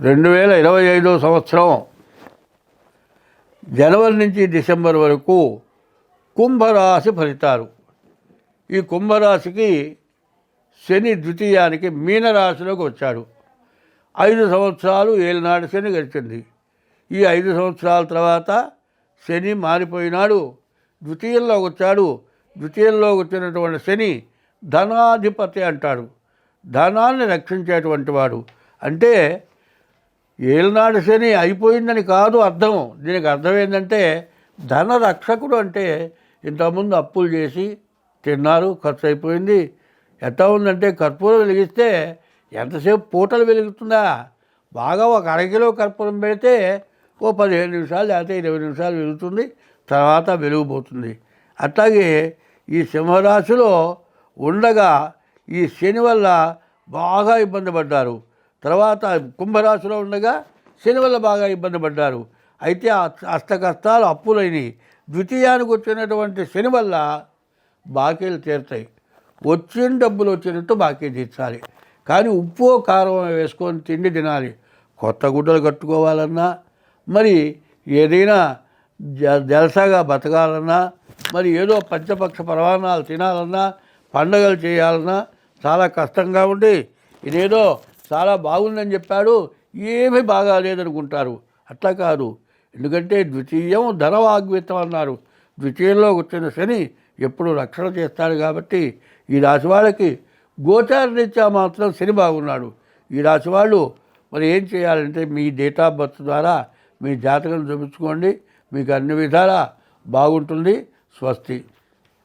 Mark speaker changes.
Speaker 1: రెండు వేల ఇరవై ఐదో సంవత్సరం జనవరి నుంచి డిసెంబర్ వరకు కుంభరాశి ఫలితాలు. ఈ కుంభరాశికి శని ద్వితీయానికి మీనరాశిలోకి వచ్చాడు. ఐదు సంవత్సరాలు ఏలినాడు శని గడిచింది. ఈ ఐదు సంవత్సరాల తర్వాత శని మారిపోయినాడు. ద్వితీయంలోకి వచ్చాడు. ద్వితీయంలోకి వచ్చినటువంటి శని ధనాధిపతి అంటాడు ధనాన్ని రక్షించేటువంటి వాడు. అంటే ఏలనాడు శని అయిపోయిందని కాదు అర్థం. దీనికి అర్థం ఏంటంటే ధన రక్షకుడు అంటే ఇంతకుముందు అప్పులు చేసి తిన్నారు ఖర్చు అయిపోయింది. ఎట్లా ఉందంటే కర్పూరం వెలిగిస్తే ఎంతసేపు పూటలు వెలుగుతుందా? బాగా ఒక అరకిలో కర్పూరం పెడితే ఓ పదిహేను నిమిషాలు లేకపోతే ఇరవై నిమిషాలు వెలుగుతుంది తర్వాత వెలుగుపోతుంది అట్లాగే ఈ సింహరాశిలో ఉండగా ఈ శని వల్ల బాగా ఇబ్బంది పడ్డారు. తర్వాత కుంభరాశిలో ఉండగా శని వల్ల బాగా ఇబ్బంది పడ్డారు. అయితే ఆ అష్ట కష్టాలు అప్పులైనవి ద్వితీయానికి వచ్చినటువంటి శని వల్ల బాకీలు తీరుతాయి. వచ్చిన డబ్బులు వచ్చినట్టు బాకీ తీర్చాలి. కానీ ఉప్పు కారం వేసుకొని తిండి తినాలి. కొత్త గుడ్డలు కట్టుకోవాలన్నా మరి ఏదైనా జ జలసాగా బతకాలన్నా మరి ఏదో పంచపక్ష పరమాణాలు తినాలన్నా పండగలు చేయాలన్నా చాలా కష్టంగా ఉండి ఇదేదో చాలా బాగుందని చెప్పాడు. ఏమీ బాగాలేదనుకుంటారు. అట్లా కాదు. ఎందుకంటే ద్వితీయం ధనవాగ్వితం అన్నారు. ద్వితీయంలో వచ్చిన శని ఎప్పుడు రక్షణ చేస్తాడు కాబట్టి ఈ రాశి వాళ్ళకి గోచారరీత్యా మాత్రం శని బాగున్నాడు. ఈ రాశి వాళ్ళు మరి ఏం చేయాలంటే మీ డేట్ ఆఫ్ బర్త్ ద్వారా మీ జాతకం చూపించుకోండి. మీకు అన్ని విధాలా బాగుంటుంది. స్వస్తి.